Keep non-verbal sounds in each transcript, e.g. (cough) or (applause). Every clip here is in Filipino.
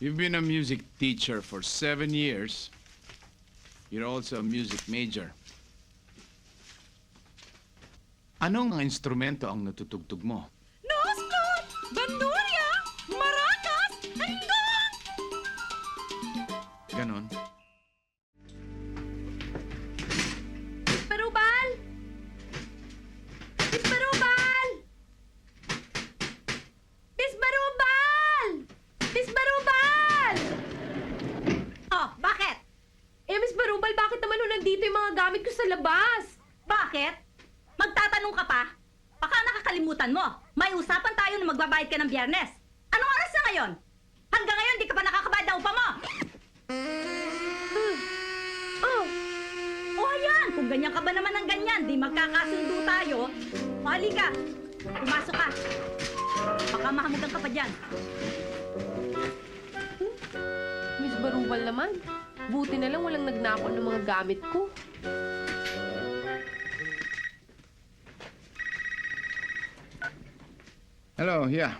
You've been a music teacher for seven years. You're also a music major. Anong mga instrumento ang natutugtog mo? Noskot! Bandurya! Maracas! Labas? Bakit? Magtatanong ka pa? Baka nakakalimutan mo. May usapan tayo na magbabayad ka ng biyernes. Anong oras na ngayon? Hanggang ngayon, di ka pa nakakabayad ng upa mo. Oh, O ayan, kung ganyan ka ba naman ng ganyan, di magkakasundo tayo. Mali ka. Pumasok ka. Baka mahamugan ka pa dyan. Miss Barubal naman. Buti na lang walang nagnakaw ng mga gamit ko. Hello, yeah.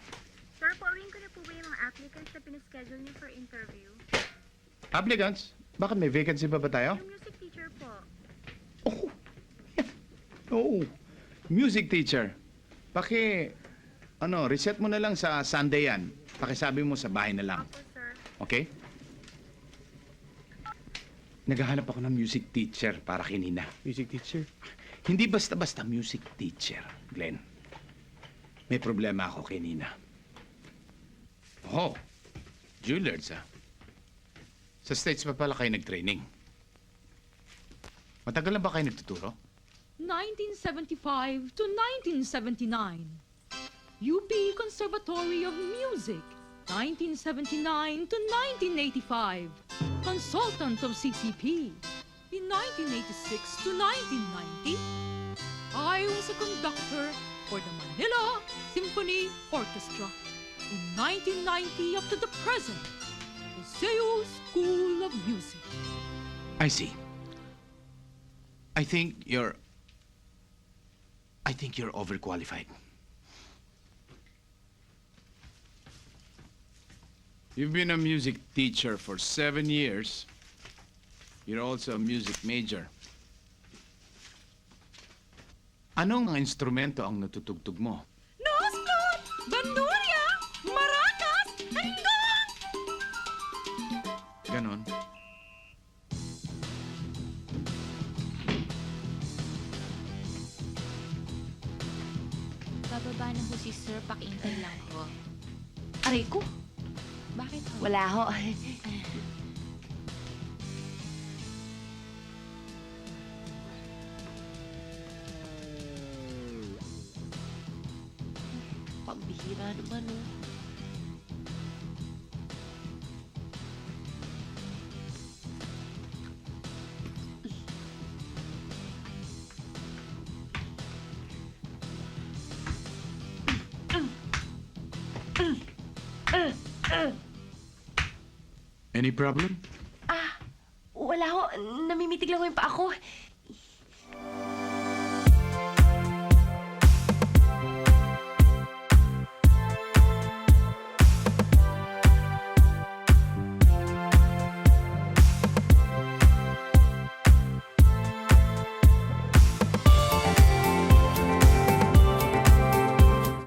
Sir, pauwiin ko na po ba yung mga applicants na pinaschedule niyo for interview? Applicants? Bakit may vacancy ba ba tayo? Yung music teacher po. Oh, Oo. Music teacher. Paki, ano, reset mo na lang sa Sunday yan. Pakisabi mo sa bahay na lang. Opo, sir. Okay? Naghahanap ako ng music teacher para kay Nina. Music teacher. Hindi basta-basta music teacher, Glenn. May problema ako kay Nina. Oh, Juilliards ah. Sa States pa pala kayo nag-training. Matagal na ba kayo nagtuturo? 1975 to 1979. UP Conservatory of Music, 1979 to 1985. Consultant of CCP. In 1986 to 1990, I was a conductor for the Manila Symphony Orchestra. In 1990 up to the present, the Seoul School of Music. I see. I think you're... I think you're overqualified. You've been a music teacher for seven years. You're also a music major. Anong mga instrumento ang natutugtog mo? Noskot! Bandurya! Maracas! Handong! Ganon. Bababa na ho si Sir, pakiintay lang ho. Aray ko, Bakit ho? wala ho. (laughs) Any problem? Ah, wala ho. Namimitig lang ho yung paa ko.